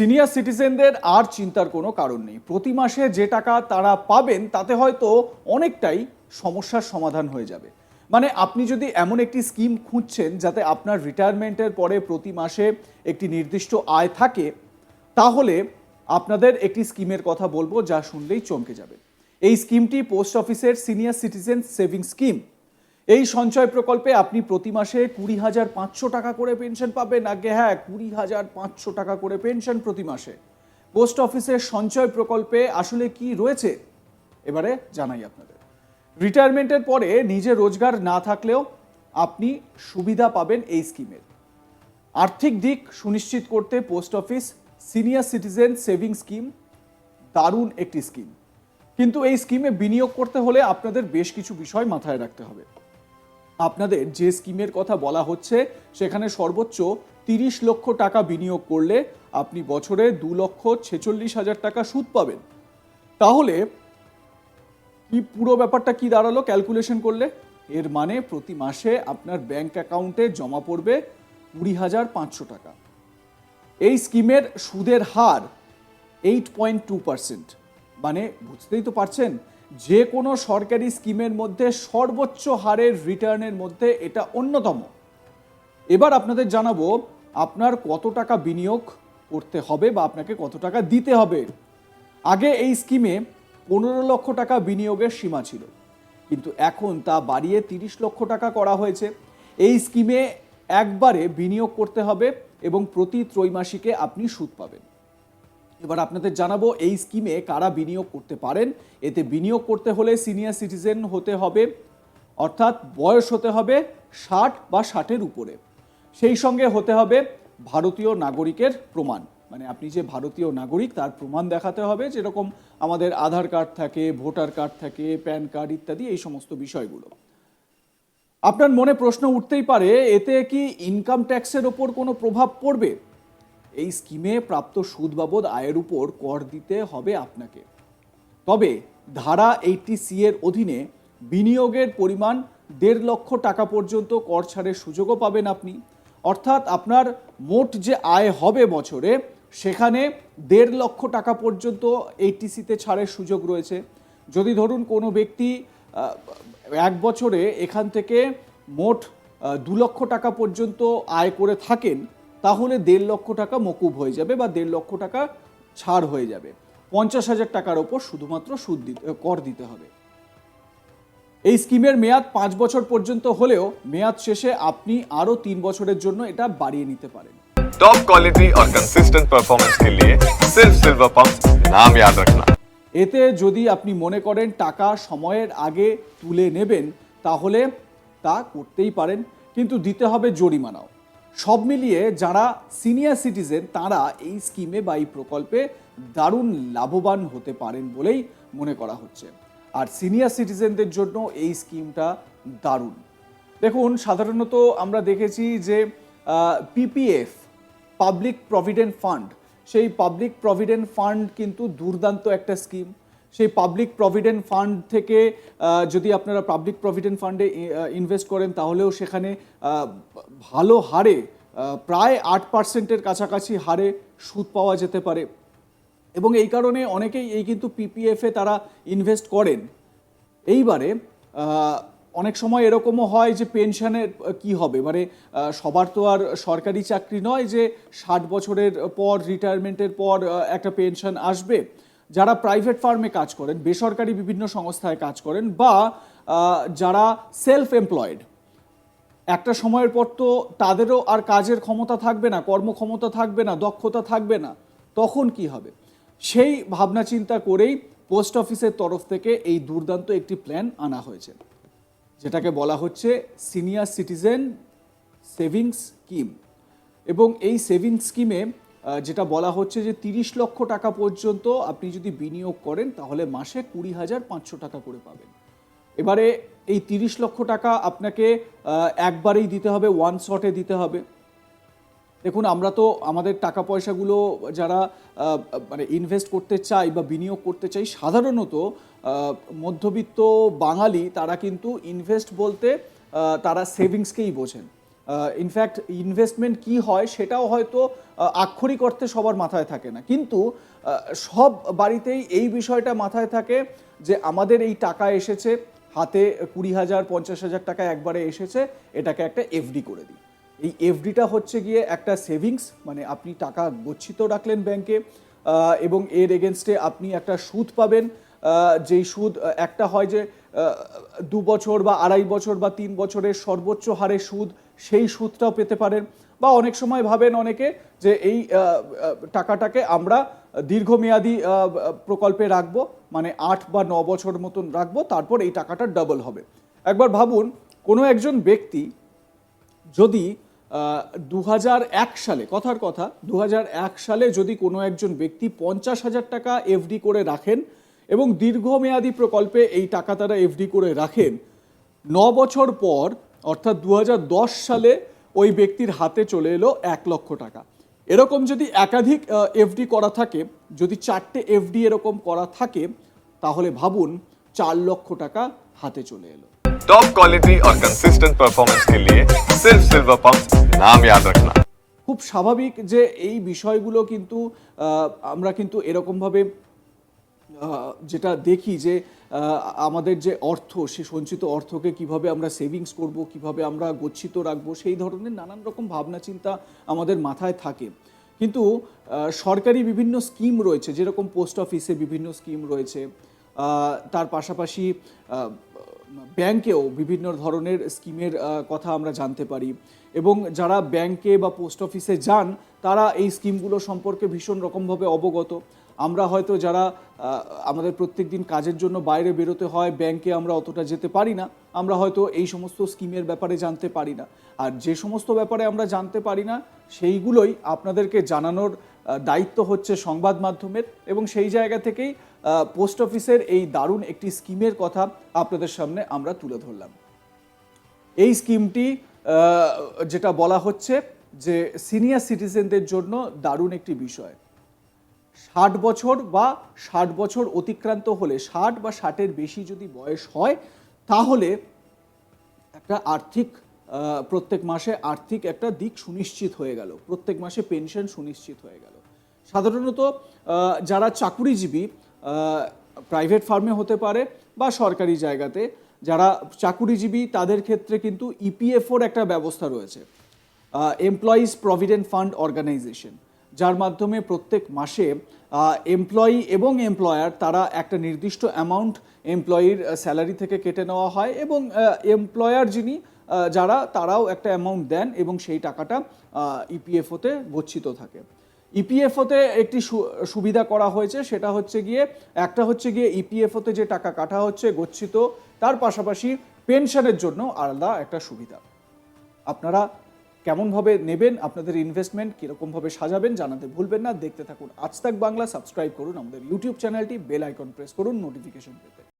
Senior সিটিজেনদের আর চিন্তার কোনো কারণ নেই। প্রতি মাসে যে টাকা তারা পাবেন, তাতে হয়তো অনেকটাই সমস্যার সমাধান হয়ে যাবে। মানে আপনি যদি এমন একটি স্কিম খুঁজছেন যাতে আপনার রিটায়ারমেন্টের পরে প্রতি মাসে একটি নির্দিষ্ট আয় থাকে, তাহলে আপনাদের একটি স্কিমের কথা বলব যা শুনলেই চমকে যাবে। এই স্কিমটি পোস্ট অফিসের সিনিয়র সিটিজেন সেভিং স্কিম এই সঞ্চয় প্রকল্পে আপনি প্রতি মাসে কুড়ি হাজার পাঁচশো টাকা করে পেনশন পাবেন। আগে হ্যাঁ কুড়ি হাজার পাঁচশো টাকা করে পেনশন প্রতি মাসে। পোস্ট অফিসের সঞ্চয় প্রকল্পে আসলে কি রয়েছে? এবারে জানাই আপনাদের। রিটায়ারমেন্টের পরে নিজে রোজগার না থাকলেও আপনি সুবিধা পাবেন এই স্কিমের আর্থিক দিক সুনিশ্চিত করতে post office senior citizen saving scheme দারুণ একটি স্কিম কিন্তু এই স্কিমে বিনিয়োগ করতে হলে আপনাদের বেশ কিছু বিষয় মাথায় রাখতে হবে। আপনাদের যে স্কিমের কথা বলা হচ্ছে, সেখানে সর্বোচ্চ তিরিশ লক্ষ টাকা বিনিয়োগ করলে আপনি বছরে দু লক্ষ ছেচল্লিশ হাজার টাকা সুদ পাবেন। তাহলে কি পুরো ব্যাপারটা কি দাঁড়াল ক্যালকুলেশন করলে? এর মানে প্রতি মাসে আপনার ব্যাংক অ্যাকাউন্টে জমা পড়বে কুড়ি হাজার পাঁচশো টাকা। এই স্কিমের সুদের হার এইট পয়েন্ট টু পার্সেন্ট মানে বুঝতেই তো পারছেন যে কোনো সরকারি স্কিমের মধ্যে সর্বোচ্চ হারের রিটার্নের মধ্যে এটা অন্যতম। এবার আপনাদের জানাব, আপনার কত টাকা বিনিয়োগ করতে হবে বা আপনাকে কত টাকা দিতে হবে? আগে এই স্কিমে পনেরো লক্ষ টাকা বিনিয়োগের সীমা ছিল, কিন্তু এখন তা বাড়িয়ে তিরিশ লক্ষ টাকা করা হয়েছে। এই স্কিমে একবারে বিনিয়োগ করতে হবে এবং প্রতি ত্রৈমাসিকে আপনি সুদ পাবেন। এবার আপনাদের জানাব এই স্কিমে কারা বিনিয়োগ করতে পারেন। এতে বিনিয়োগ করতে হলে সিনিয়র সিটিজেন হতে হবে, অর্থাৎ বয়স হতে হবে ষাট বা ষাটের উপরে। সেই সঙ্গে হতে হবে ভারতীয় নাগরিকের প্রমাণ। মানে আপনি যে ভারতীয় নাগরিক, তার প্রমাণ দেখাতে হবে, যেরকম আমাদের আধার কার্ড থাকে, ভোটার কার্ড থাকে, প্যান কার্ড ইত্যাদি, এই সমস্ত বিষয়গুলো। আপনার মনে প্রশ্ন উঠতেই পারে, এতে কি ইনকাম ট্যাক্সের ওপর কোনো প্রভাব পড়বে? এই স্কিমে প্রাপ্ত সুদ বাবদ আয়ের উপর কর দিতে হবে আপনাকে। তবে ধারা এইটটি সি এর অধীনে বিনিয়োগের পরিমাণ দেড় লক্ষ টাকা পর্যন্ত কর ছাড়ের সুযোগও পাবেন আপনি। অর্থাৎ আপনার মোট যে আয় হবে বছরে, সেখানে দেড় লক্ষ টাকা পর্যন্ত এইটিসিতে ছাড়ের সুযোগ রয়েছে। যদি ধরুন কোনো ব্যক্তি এক বছরে এখান থেকে মোট দু লক্ষ টাকা পর্যন্ত আয় করে থাকেন তাহলে দেড় লক্ষ টাকা মকুব হয়ে যাবে বা দেড় লক্ষ টাকা ছাড় হয়ে যাবে। পঞ্চাশ হাজার টাকার ওপর শুধুমাত্র সুদ দিতে কর দিতে হবে। এই স্কিমের মেয়াদ পাঁচ বছর পর্যন্ত হলেও মেয়াদ শেষে আপনি আরও তিন বছরের জন্য এটা বাড়িয়ে নিতে পারেন। টপ কোয়ালিটি আর কনসিস্টেন্ট কে লিয়ে সিলভার পাম্প নাম याद রাখনা এতে যদি আপনি মনে করেন টাকা সময়ের আগে তুলে নেবেন তাহলে তা করতেই পারেন কিন্তু দিতে হবে জরিমানাও। সব মিলিয়ে যারা সিনিয়র সিটিজেন, তারা এই স্কিমে বা এই প্রকল্পে দারুণ লাভবান হতে পারেন বলেই মনে করা হচ্ছে। আর সিনিয়র সিটিজেনদের জন্য এই স্কিমটা দারুণ। দেখুন, সাধারণত আমরা দেখেছি যে পিপিএফ পাবলিক প্রভিডেন্ট ফান্ড সেই পাবলিক প্রভিডেন্ট ফান্ড কিন্তু দুর্দান্ত একটা স্কিম। সেই পাবলিক প্রভিডেন্ট ফান্ড থেকে যদি আপনারা পাবলিক প্রভিডেন্ট ফান্ডে ইনভেস্ট করেন, তাহলেও সেখানে ভালো হারে প্রায় আট পার্সেন্টের কাছাকাছি হারে সুদ পাওয়া যেতে পারে। এবং এই কারণে অনেকেই এই কিন্তু পিপিএফে তারা ইনভেস্ট করেন। এইবারে অনেক সময় এরকমও হয় যে পেনশনের কি হবে? মানে সবার তো আর সরকারি চাকরি নয় যে ষাট বছরের পর রিটায়ারমেন্টের পর একটা পেনশন আসবে। যারা প্রাইভেট ফার্মে কাজ করেন, বেসরকারি বিভিন্ন সংস্থায় কাজ করেন বা যারা সেলফ এমপ্লয়েড একটা সময়ের পর তো তাদেরও আর কাজের ক্ষমতা থাকবে না, কর্মক্ষমতা থাকবে না, দক্ষতা থাকবে না, তখন কি হবে? সেই ভাবনা চিন্তা করেই পোস্ট অফিসের তরফ থেকে এই দুর্দান্ত একটি প্ল্যান আনা হয়েছে। যেটাকে বলা হচ্ছে সিনিয়র সিটিজেন সেভিংস স্কিম এবং এই সেভিংস স্কিমে যেটা বলা হচ্ছে যে তিরিশ লক্ষ টাকা পর্যন্ত আপনি যদি বিনিয়োগ করেন, তাহলে মাসে কুড়ি হাজার পাঁচশো টাকা করে পাবেন। এবারে এই তিরিশ লক্ষ টাকা আপনাকে একবারেই দিতে হবে ওয়ান শটে দিতে হবে। দেখুন, আমরা তো আমাদের টাকা পয়সাগুলো যারা মানে ইনভেস্ট করতে চাই বা বিনিয়োগ করতে চাই, সাধারণত মধ্যবিত্ত বাঙালি, তারা কিন্তু ইনভেস্ট বলতে তারা সেভিংসকেই বোঝেন। ইনফ্যাক্ট ইনভেস্টমেন্ট কি হয় সেটাও হয়তো আক্ষরিক অর্থে সবার মাথায় থাকে না। কিন্তু সব বাড়িতেই এই বিষয়টা মাথায় থাকে যে আমাদের এই টাকা এসেছে, হাতে কুড়ি হাজার, পঞ্চাশ হাজার টাকা একবারে এসেছে, এটাকে একটা এফডি করে দিই। এই এফডিটা হচ্ছে গিয়ে একটা সেভিংস মানে আপনি টাকা গচ্ছিত রাখলেন ব্যাংকে এবং এর এগেনস্টে আপনি একটা সুদ পাবেন যেই সুদ একটা হয় যে দু বছর বা আড়াই বছর বা তিন বছরের সর্বোচ্চ হারে সুদ, সেই সুদটাও পেতে পারেন। বা অনেক সময় ভাবেন অনেকে যে এই টাকাটাকে আমরা দীর্ঘমেয়াদী প্রকল্পে রাখব মানে আট বা ন বছর মতন রাখব, তারপর এই টাকাটা ডাবল হবে। একবার ভাবুন, কোনো একজন ব্যক্তি যদি দু সালে, কথার কথা দু সালে যদি কোনো একজন ব্যক্তি পঞ্চাশ হাজার টাকা এফডি করে রাখেন এবং দীর্ঘমেয়াদী প্রকল্পে এই টাকা তারা এফডি করে রাখেন। ন বছর পর অর্থাৎ দু হাজার দশ সালে ওই ব্যক্তির হাতে চলে এলো এক লক্ষ টাকা। এরকম যদি একাধিক এফডি করা থাকে যদি চারটে এফডি এরকম করা থাকে তাহলে ভাবুন চার লক্ষ টাকা হাতে চলে এলো। টপ কোয়ালিটি আর কনসিস্টেন্ট পারফরমেন্স কে লিয়ে সির্ফ সিলভার পাম্প নাম याद রাখনা খুব স্বাভাবিক যে এই বিষয়গুলো কিন্তু আমরা কিন্তু এরকমভাবে যেটা দেখি যে আমাদের যে অর্থ, সে সঞ্চিত অর্থকে কীভাবে আমরা সেভিংস করব, কীভাবে আমরা গচ্ছিত রাখব, সেই ধরনের নানান রকম ভাবনা, চিন্তা আমাদের মাথায় থাকে। কিন্তু সরকারি বিভিন্ন স্কিম রয়েছে, যেরকম পোস্ট অফিসে বিভিন্ন স্কিম রয়েছে তার পাশাপাশি ব্যাংকেও বিভিন্ন ধরনের স্কিমের কথা আমরা জানতে পারি। এবং যারা ব্যাংকে বা পোস্ট অফিসে যান, তারা এই স্কিমগুলো সম্পর্কে ভীষণ রকমভাবে অবগত। আমরা হয়তো যারা আমাদের প্রত্যেক দিন কাজের জন্য বাইরে বেরোতে হয় ব্যাংকে আমরা অতটা যেতে পারি না। আমরা হয়তো এই সমস্ত স্কিমের ব্যাপারে জানতে পারি না। আর যে সমস্ত ব্যাপারে আমরা জানতে পারি না, সেইগুলোই আপনাদেরকে জানানোর দায়িত্ব হচ্ছে সংবাদ মাধ্যমের এবং সেই জায়গা থেকেই পোস্ট অফিসের এই দারুণ একটি স্কিমের কথা আপনাদের সামনে আমরা তুলে ধরলাম। এই স্কিমটি যেটা বলা হচ্ছে যে সিনিয়র সিটিজেনদের জন্য দারুণ একটি বিষয়। ষাট বছর বা ষাট বছর অতিক্রান্ত হলে, ষাট বা ষাটের বেশি যদি বয়স হয়, তাহলে একটা আর্থিক প্রত্যেক মাসে আর্থিক একটা দিক সুনিশ্চিত হয়ে গেল। প্রত্যেক মাসে পেনশন সুনিশ্চিত হয়ে গেল। সাধারণত যারা চাকুরিজীবী প্রাইভেট ফার্মে হতে পারে বা সরকারি জায়গাতে, যারা চাকুরিজীবী, তাদের ক্ষেত্রে কিন্তু ইপিএফওর একটা ব্যবস্থা রয়েছে। এমপ্লয়িজ প্রভিডেন্ট ফান্ড অর্গানাইজেশন যার মাধ্যমে প্রত্যেক মাসে এমপ্লয়ি এবং এমপ্লয়ার তারা একটা নির্দিষ্ট অ্যামাউন্ট এমপ্লয়ির স্যালারি থেকে কেটে নেওয়া হয় এবং এমপ্লয়ার যিনি যারা তারাও একটা অ্যামাউন্ট দেন এবং সেই টাকাটা ইপিএফওতে গচ্ছিত থাকে। ইপিএফওতে একটি সু- সুবিধা করা হয়েছে, সেটা হচ্ছে গিয়ে, একটা হচ্ছে গিয়ে ইপিএফওতে যে টাকা কাটা হচ্ছে, গচ্ছিত, তার পাশাপাশি পেনশনের জন্য আলাদা একটা সুবিধা। আপনারা কেমনভাবে নেবেন, আপনাদের ইনভেস্টমেন্ট কীরকমভাবে সাজাবেন জানাতে ভুলবেন না। দেখতে থাকুন আজ তাক বাংলা সাবস্ক্রাইব করুন আমাদের ইউটিউব চ্যানেলটি বেল আইকন প্রেস করুন নোটিফিকেশন পেতে।